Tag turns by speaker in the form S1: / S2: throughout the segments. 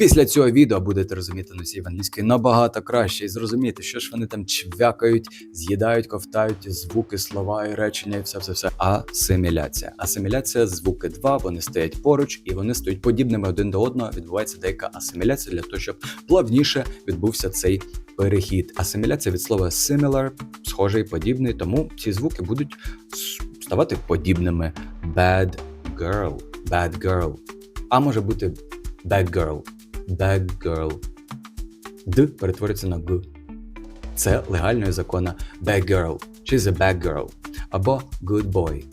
S1: Після цього відео будете розуміти носіїв англійської набагато краще і зрозуміти, що ж вони там чвякають, з'їдають, ковтають звуки, слова і речення, і все, все, все. Асиміляція. Асиміляція звуки два. Вони стоять поруч і вони стоять подібними один до одного. Відбувається деяка асиміляція для того, щоб плавніше відбувся цей перехід. Асиміляція від слова similar, схожий, подібний, тому ці звуки будуть ставати подібними. Bad girl, bad girl. А може бути bad girl, bad girl. Д перетвориться на г. Це легально законно bad girl. She's a bad girl. Або good boy.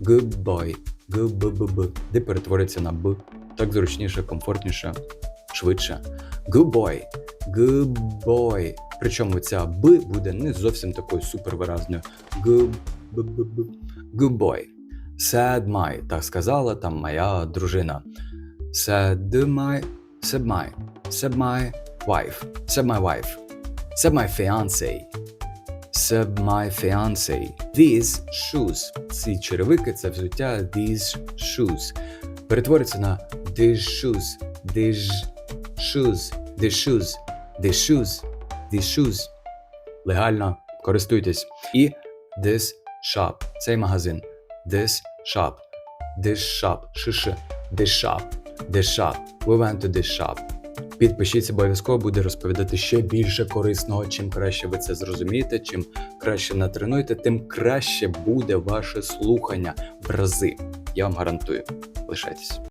S1: Good boy. Г б б б. Д перетвориться на б. Так зручніше, комфортніше, швидше. Good boy. Good boy. Причому ця б буде не зовсім такою супервиразною. Good, boy. Said my. Так сказала там моя дружина. Said my. Said my. Said my wife. Said my wife. Said my fiancé. Said my fiancé. These shoes. Ці черевики це взуття these shoes. Перетвориться на these shoes. These shoes. These shoes. These shoes. These shoes. Легально користуйтесь. І this shop. Цей магазин. This shop. This shop. Шиши. This shop. This shop. We went to the shop. Підпишіться, обов'язково буде розповідати ще більше корисного. Чим краще ви це зрозумієте, чим краще натренуєте, тим краще буде ваше слухання в рази. Я вам гарантую. Лишайтесь.